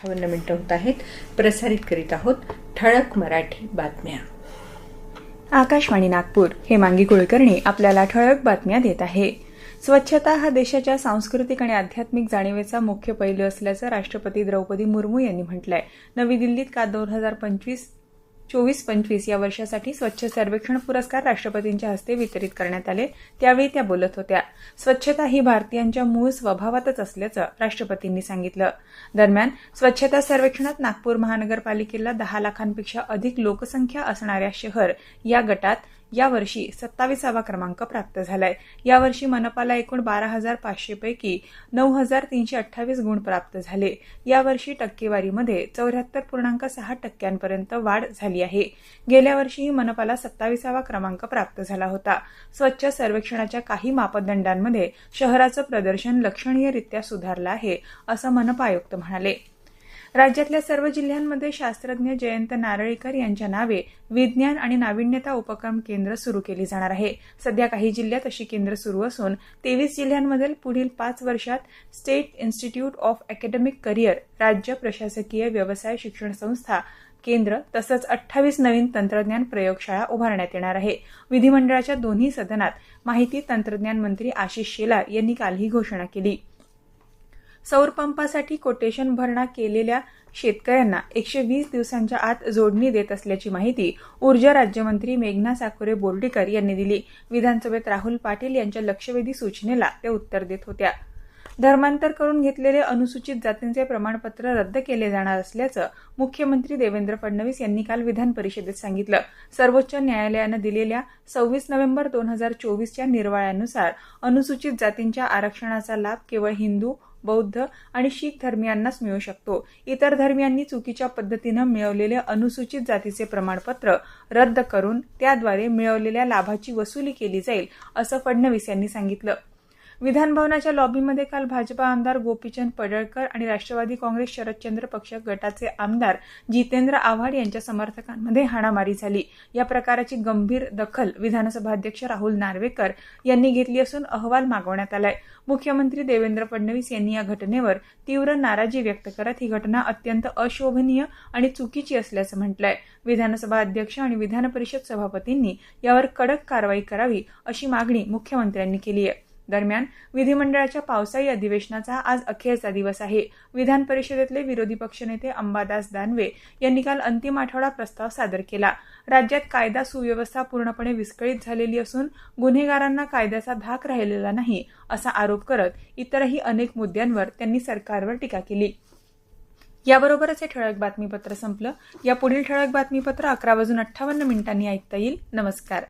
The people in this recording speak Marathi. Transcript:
अठ्ठावन्न मिनिटं होत आहेत. प्रसारित करीत आहोत ठळक मराठी बातम्या. आकाशवाणी नागपूर हे मांगी कुलकर्णी आपल्याला ठळक बातम्या देत आहे. स्वच्छता हा देशाच्या सांस्कृतिक आणि आध्यात्मिक जाणीवेचा मुख्य पैलू असल्याचं राष्ट्रपती द्रौपदी मुर्मू यांनी म्हटलंय. नवी दिल्लीत का दोन हजार पंचवीस चोवीस पंचवीस या वर्षासाठी स्वच्छ सर्वेक्षण पुरस्कार राष्ट्रपतींच्या हस्ते वितरित करण्यात आले. त्यावेळी त्या बोलत होत्या स्वच्छता ही भारतीयांच्या मूळ स्वभावातच असल्याचं राष्ट्रपतींनी सांगितलं. दरम्यान स्वच्छता सर्वेक्षणात नागपूर महानगरपालिकेला दहा लाखांपेक्षा अधिक लोकसंख्या असणाऱ्या शहर या गटात यावर्षी सत्तावीसावा क्रमांक प्राप्त झालाय. यावर्षी मनपाला एकूण बारा हजार पाचशे पैकी नऊ हजार तीनशे अठ्ठावीस गुण प्राप्त झाले. यावर्षी टक्केवारीमध्ये चौऱ्याहत्तर पूर्णांक सहा टक्क्यांपर्यंत वाढ झाली आहे. गेल्या वर्षीही मनपाला सत्तावीसावा क्रमांक प्राप्त झाला होता. स्वच्छ सर्वेक्षणाच्या काही मापदंडांमध्ये शहराचं प्रदर्शन लक्षणीयरित्या सुधारलं आहे असं मनपा आयुक्त म्हणाले. राज्यातल्या सर्व जिल्ह्यांमध्ये शास्त्रज्ञ जयंत नारळीकर यांच्या नावे विज्ञान आणि नाविन्यता उपक्रम केंद्र सुरू केली जाणार आहे. सध्या काही जिल्ह्यात अशी केंद्र सुरू असून तेवीस जिल्ह्यांमधील पुढील पाच वर्षात state institute of academic career राज्य प्रशासकीय व्यवसाय शिक्षण संस्था केंद्र तसंच अठ्ठावीस नवीन तंत्रज्ञान प्रयोगशाळा उभारण्यात येणार आहे. विधिमंडळाच्या दोन्ही सदनात माहिती तंत्रज्ञान मंत्री आशिष शेलार यांनी काल ही घोषणा केली. सौरपंपासाठी कोटेशन भरणा केलेल्या शेतकऱ्यांना एकशे वीस दिवसांच्या आत जोडणी देत असल्याची माहिती ऊर्जा राज्यमंत्री मेघना साकुरे बोर्डीकर यांनी दिली. विधानसभेत राहुल पाटील यांच्या लक्षवेधी सूचनेला ते उत्तर देत होत्या. धर्मांतर करून घेतलेले अनुसूचित जातींचे प्रमाणपत्र रद्द केले जाणार असल्याचं मुख्यमंत्री देवेंद्र फडणवीस यांनी काल विधान परिषदेत सांगितलं. सर्वोच्च न्यायालयानं दिलेल्या सव्वीस नोव्हेंबर दोन हजार चोवीसच्या निर्वाळ्यानुसार अनुसूचित जातींच्या आरक्षणाचा लाभ केवळ हिंदू बौद्ध आणि शीख धर्मियांनाच मिळू शकतो. इतर धर्मियांनी चुकीच्या पद्धतीनं मिळवलेले अनुसूचित जातीचे प्रमाणपत्र रद्द करून त्याद्वारे मिळवलेल्या लाभाची वसुली केली जाईल असं फडणवीस यांनी सांगितलं. विधानभवनाच्या लॉबीमध्ये काल भाजपा आमदार गोपीचंद पडळकर आणि राष्ट्रवादी काँग्रेस शरदचंद्र पक्ष गटाचे आमदार जितेंद्र आव्हाड यांच्या समर्थकांमध्ये हाणामारी झाली. या प्रकाराची गंभीर दखल विधानसभा अध्यक्ष राहुल नार्वेकर यांनी घेतली असून अहवाल मागवण्यात आलाय. मुख्यमंत्री देवेंद्र फडणवीस यांनी या घटनेवर तीव्र नाराजी व्यक्त करत ही घटना अत्यंत अशोभनीय आणि चुकीची असल्याचं म्हटलंय. विधानसभा अध्यक्ष आणि विधान परिषद सभापतींनी यावर कडक कारवाई करावी अशी मागणी मुख्यमंत्र्यांनी केली आहे. दरम्यान विधिमंडळाच्या पावसाळी अधिवेशनाचा आज अखेरचा दिवस आहे. विधान परिषदेतले विरोधी पक्षनेते अंबादास दानवे यांनी काल अंतिम आठवडा प्रस्ताव सादर केला. राज्यात कायदा सुव्यवस्था पूर्णपणे विस्कळीत झालेली असून गुन्हेगारांना कायद्याचा धाक राहिलेला नाही असा आरोप करत इतरही अनेक मुद्द्यांवर त्यांनी सरकारवर टीका केली. याबरोबरच हे ठळक बातमीपत्र संपलं. या पुढील ठळक बातमीपत्र अकरा वाजून अठ्ठावन्न मिनिटांनी ऐकता येईल. नमस्कार.